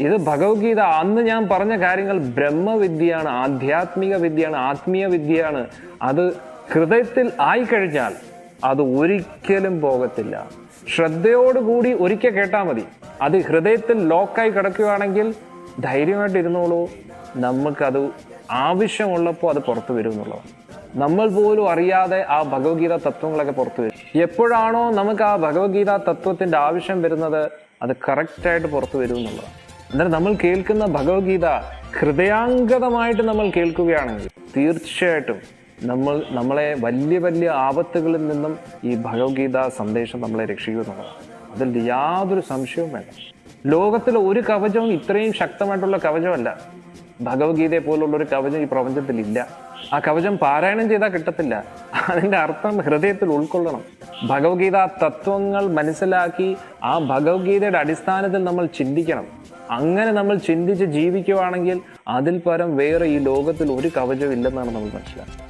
ഇത് ഭഗവത്ഗീത. അന്ന് ഞാൻ പറഞ്ഞ കാര്യങ്ങൾ ബ്രഹ്മവിദ്യയാണ് ആധ്യാത്മിക വിദ്യയാണ് ആത്മീയ വിദ്യയാണ്. അത് ഹൃദയത്തിൽ ആയിക്കഴിഞ്ഞാൽ അത് ഒരിക്കലും പോകത്തില്ല. ശ്രദ്ധയോടുകൂടി ഒരിക്കൽ കേട്ടാൽ മതി. അത് ഹൃദയത്തിൽ ലോക്കായി കിടക്കുകയാണെങ്കിൽ ധൈര്യമായിട്ട് ഇരുന്നോളൂ. നമുക്കത് ആവശ്യമുള്ളപ്പോൾ അത് പുറത്തു വരും എന്നുള്ളതാണ്. നമ്മൾ പോലും അറിയാതെ ആ ഭഗവത്ഗീത തത്വങ്ങളൊക്കെ പുറത്തു വരും എപ്പോഴാണോ നമുക്ക് ആ ഭഗവത്ഗീത തത്വത്തിന്റെ ആവശ്യം വരുന്നത് അത് കറക്റ്റായിട്ട് പുറത്തു വരും എന്നുള്ളതാണ് അന്നേരം നമ്മൾ കേൾക്കുന്ന ഭഗവത്ഗീത ഹൃദയാംഗതമായിട്ട് നമ്മൾ കേൾക്കുകയാണെങ്കിൽ തീർച്ചയായിട്ടും നമ്മൾ നമ്മളെ വലിയ വലിയ ആപത്തുകളിൽ നിന്നും ഈ ഭഗവത്ഗീത സന്ദേശം നമ്മളെ രക്ഷിക്കുന്നുള്ളതാണ് അതിൽ യാതൊരു സംശയവും വേണ്ട. ലോകത്തിലെ ഒരു കവചവും ഇത്രയും ശക്തമായിട്ടുള്ള കവചമല്ല. ഭഗവത്ഗീതയെ പോലുള്ള ഒരു കവചം ഈ പ്രപഞ്ചത്തിൽ ഇല്ല ആ കവചം പാരായണം ചെയ്താൽ കിട്ടത്തില്ല. അതിന്റെ അർത്ഥം ഹൃദയത്തിൽ ഉൾക്കൊള്ളണം. ഭഗവത്ഗീത തത്വങ്ങൾ മനസ്സിലാക്കി ആ ഭഗവത്ഗീതയുടെ അടിസ്ഥാനത്തിൽ നമ്മൾ ചിന്തിക്കണം. അങ്ങനെ നമ്മൾ ചിന്തിച്ച് ജീവിക്കുവാണെങ്കിൽ അതിൽ പരം വേറെ ഈ ലോകത്തിൽ ഒരു കവചം ഇല്ലെന്നാണ് നമ്മൾ മനസ്സിലാക്കുന്നത്.